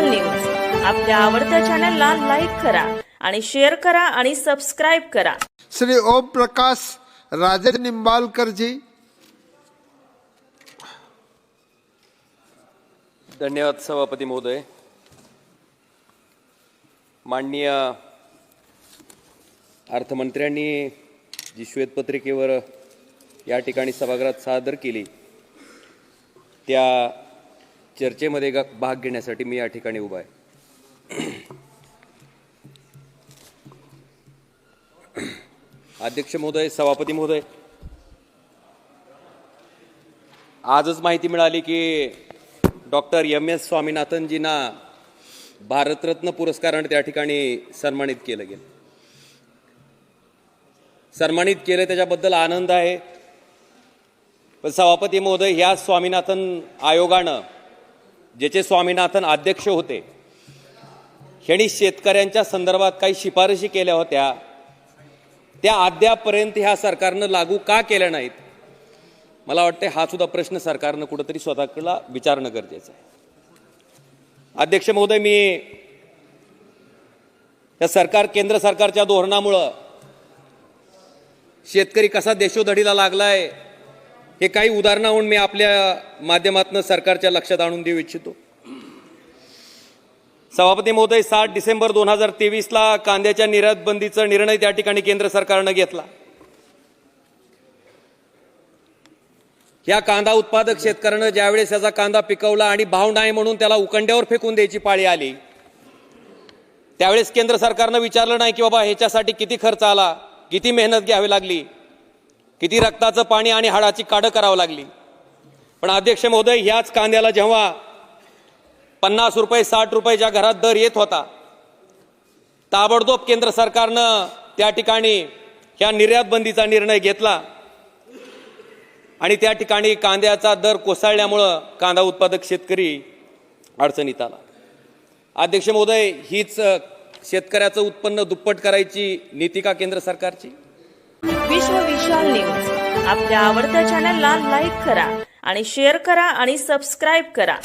विशाल news. आपल्या आवडत्या चॅनलला लाईक करा आणि शेअर करा आणि सबस्क्राईब करा. श्री ओम प्रकाश राजे निंबाळकर जी धन्यवाद सभापती महोदय. माननीय अर्थमंत्र्यांनी जी श्वेतपत्रिकेवर या ठिकाणी सभागृहात सादर केली त्या चर्चेमध्ये गा- भाग घेण्यासाठी मी या ठिकाणी उभा आहे. अध्यक्ष महोदय सभापती महोदय आजच माहिती मिळाली की डॉक्टर एम एस स्वामीनाथनजींना भारतरत्न पुरस्काराने त्या ठिकाणी सन्मानित केलं गेलं. सन्मानित केलं त्याच्याबद्दल आनंद आहे. पण सभापती महोदय ह्या स्वामीनाथन आयोगानं ज्याचे स्वामीनाथन अध्यक्ष होते ह्यांनी शेतकऱ्यांच्या संदर्भात काही शिफारशी केल्या होत्या. त्या अद्यापर्यंत ह्या सरकारनं लागू का केल्या नाहीत? मला वाटते हा सुद्धा प्रश्न सरकारनं कुठंतरी स्वतःकडला विचारणं गरजेचं आहे. अध्यक्ष महोदय मी या सरकार केंद्र सरकारच्या धोरणामुळं शेतकरी कसा देशोधडीला लागलाय हे काही उदाहरणाहून मी आपल्या माध्यमातून सरकारच्या लक्षात आणून देऊ इच्छितो. सभापती महोदय सात डिसेंबर दोन हजार तेवीसला कांद्याच्या निर्यात बंदीचा निर्णय त्या ठिकाणी केंद्र सरकारनं घेतला. या कांदा उत्पादक शेतकऱ्यानं ज्यावेळेस याचा कांदा पिकवला आणि भाव नाही म्हणून त्याला उकंड्यावर फेकून द्यायची पाळी आली त्यावेळेस केंद्र सरकारनं विचारलं नाही की बाबा ह्याच्यासाठी किती खर्च आला किती मेहनत घ्यावी लागली. किती रक्ताचं पाणी आणि हाडाची काढं करावं लागली. पण अध्यक्ष महोदय ह्याच कांद्याला जेव्हा पन्नास रुपये साठ रुपयाच्या घरात दर येत होता ताबडतोब केंद्र सरकारनं त्या ठिकाणी ह्या निर्यात बंदीचा निर्णय घेतला आणि त्या ठिकाणी कांद्याचा दर कोसळल्यामुळं कांदा उत्पादक शेतकरी अडचणीत आला. अध्यक्ष महोदय हीच शेतकऱ्याचं उत्पन्न दुप्पट करायची नीती का केंद्र सरकारची? विश्व विशाल न्यूज. आपल्या आवडत्या चॅनलला लाईक करा आणि शेअर करा आणि सबस्क्राईब करा.